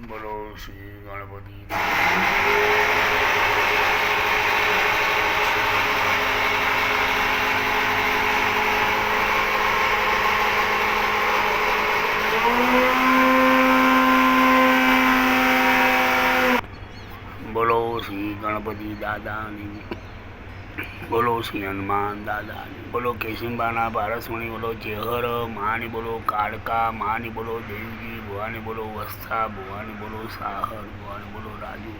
બોલો શ્રી ગણપતિ બોલો શ્રી ગણપતિ દાદાની બોલો શ્રી હનુમાન દાદાની બોલો કેશિંબાના પારસમણી બોલો ચેહર માની બોલો કાળકા માની બોલો દેવજી ભવાની બોલો વસ્થા ભવાની બોલો સાહર ભવાની બોલો રાજુ.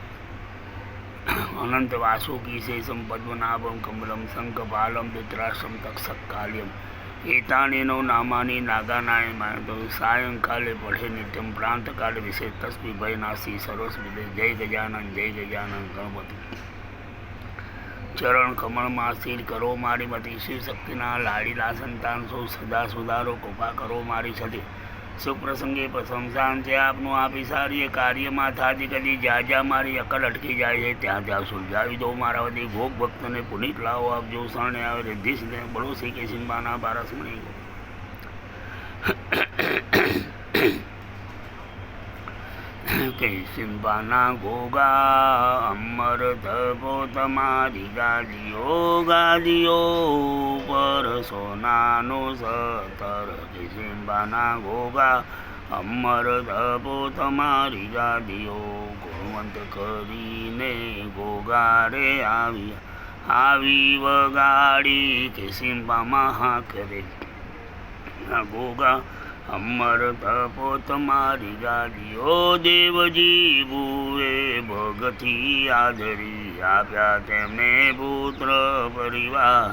અનંત વાસુકી શેષમ પદ્મનાભમ કમલમ શંખપાલમ પિત્રાશ્રમ તક્ષકાલ્યમ. એતાનેનો નામાની નાગાનાય માનતો સાયંકાલે પઢે નિત્યમ પ્રાંતકાલ વિશે તસ્મી ભયનાસી સરસ વિદે જય ગજાનન જય ગજાનન ગણપતિ. ચરણ કમળમાં સ્થિર કરો મારી મતી. શિવ શક્તિના લાડીલા સંતાન સૌ સદા સુધારો, કૃપા કરો મારી સતી સુપ્રસંગે પ્રશંસાન છે આપનું આપી સારી કાર્યમાં થાતી કદી જ્યાં જ્યાં મારી અકલ અટકી જાય છે, ત્યાં ત્યાં સુલઝાવી દો મારા વધી ભોગ ભક્તને પુનિત લાવો. આપજો શરણે આવે રિદ્ધિશને સિદ્ધે બળો શ્રી કે સિંબાના પારસમણી કે સિંબાના ગોગા, અમર ધબો તમારી ગાદીઓ ગાદીઓ પર સોનાનો સતર કે સિંબાના ગોગા, અમર ધબો તમારી ગાદીઓ ગુણવંત કરીને ગોગારે આવી આવી વગાડી. કે સિંબામાં હાંક રે આ ગોગા અમર તપો તમારી ગાડીઓ દેવજી ભૂએ ભગથી આદરી આપ્યા તેમને પુત્ર પરિવાર.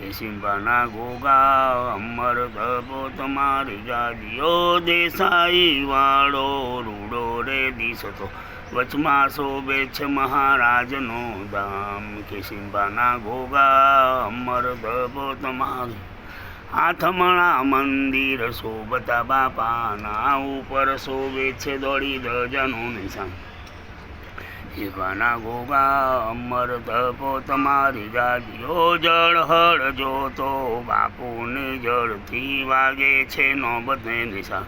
કે સિંબાના ગોગા અમર તપો તમારી ગાડીઓ દેસાઈ વાળો રૂડો રે દિશતો. વચમાં શોભે છે મહારાજનો ધામ. કે સિંબાના ગોગા અમર તપો તમારી હાથમણા મંદિર શોભતા બાપાના ઉપર શોભે છે દોડી દજનું નિશાન શિવાના ગોગા અમર તપો તમારી ગાદીઓ જળ હળ જોતો બાપુને જળથી વાગે છે નોબતને નિશાન.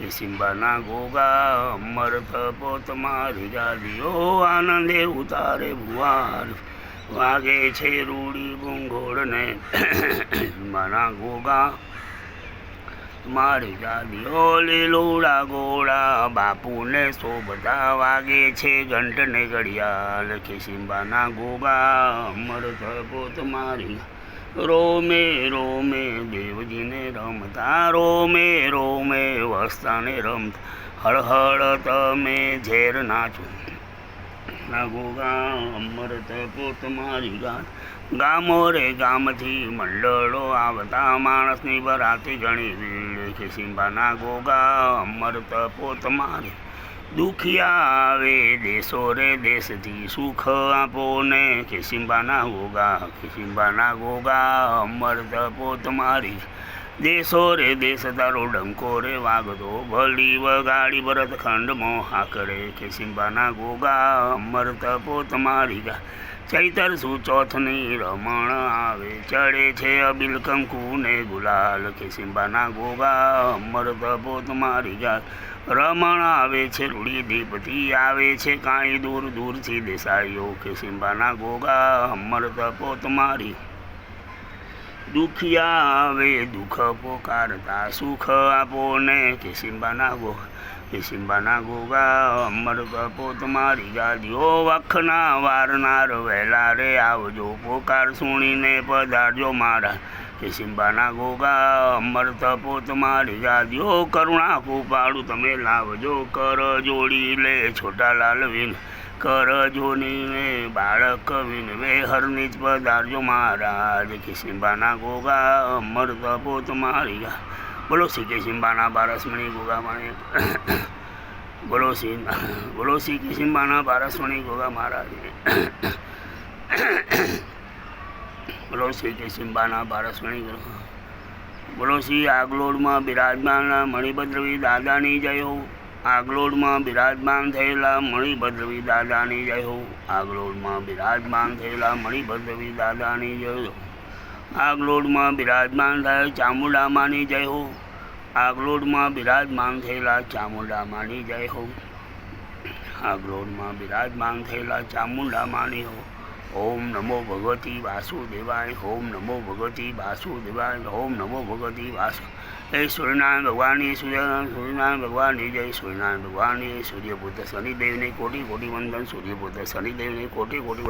એ સિંબાના ગોગા અમર તપો તમારી ગાદીઓ આનંદે ઉતારે ભુવાર. વાગે છે રૂડી ભૂંગોળને. મારા ગોગા, મારી દાદીઓ લીલોડા ગોળા, બાપુને શોભતા વાગે છે ઘંટને ઘડિયાળ. ખિસિંબાના ગોગા અમર થપો મારી. રોમે રોમે, દેવજીને રમતા, રોમે રોમે વસ્તાને રમતા. હળહળ તમે ઝેર નાચો. ના ગોગા અમર તપો તમારી ગાત ગામો રે ગામથી મંડળો આવતા માણસની બરાતી ઘણી ભીડ કે સિંબાના ગોગા અમર તપો તમારી દુખિયા આવે દેશો રે દેશથી સુખ આપો ને કે સિંબાના ગોગા કે સિંબાના ગોગા અમર તપો તમારી દેશો રે દેશ તારો ડંકો રે વાગતો, ભલી વગાડી ભરત ખંડ મોહા કરે કે સિંબાના ગોગા, અમર તપો તમારી ગા. ચૈતર સુચોથની રમણ આવે? ચડે છે અબિલ કંકુ ને ગુલાલ કે સિંબાના ગોગા, અમર તપો તમારી ગા. રમણ આવે છે રૂડી દીપથી, આવે છે કાંઈ દૂર દૂરથી દેસાઈઓ કે સિંબાના ગોગા, અમર તપો તમારી દુખિયા આવે, દુઃખ પોકારતા સુખ આપો ને કે સિંબાના ગો કે સિંબાના ગોગા અમર કપો તમારી ગાદીઓ વખના વારનાર વહેલા રે આવજો, પોકાર સુણીને પધારજો મારા. કે સિંબાના ગોગા અમર તપો તમારી ગાદીઓ કરુણા કૃપાળુ તમે લાવજો, કર જોડી લે છોટા લાલ કર ને બાળક વિનવે હરની જ પધારજો મહારાજ. કે સિંબાના ગોગા અમર તપો તમારી ગા બોલો શ્રી કે સિંબાના બારસમણી ગોગા માણે બોલો શ્રી બોલો શ્રી કિશિંબાના બારસમણી ગોગા મહારાજ. બોલો શ્રી કે સિંબાના બારસમણી ગોગા બોલો શ્રી આગલોડમાં બિરાજમાન મણિભદ્રવી દાદાની જય. આગલોડમાં બિરાજમાન થયેલા મણિભદ્રવી દાદાની જય હો. આગલોડમાં બિરાજમાન થયેલા મણિભદ્રવી દાદાની જય હો. આગલોડમાં બિરાજમાન થયેલ ચામુંડામાની જય હો. આગલોડમાં બિરાજમાન થયેલા ચામુંડામાની જય હો. આગલોડમાં ગ્લોડમાં બિરાજમાન થયેલા ચામુંડામાની હો. ઓમ નમો ભગવતી વાસુદેવાય, ઓમ નમો ભગવતી વાસુદેવાય, ઓમ નમો ભગવતી વાસુ. એ સૂર્યનારાયણ ભગવાનની સૂર્યનારાયણ સૂર્યનારાયણ ભગવાનની જય સૂર્યનારાયણ ભગવાનની સૂર્યપુત્ર શનિદેવને કોટી કોટી વંદન સૂર્યપુત્ર શનિદેવને કોટી કોટી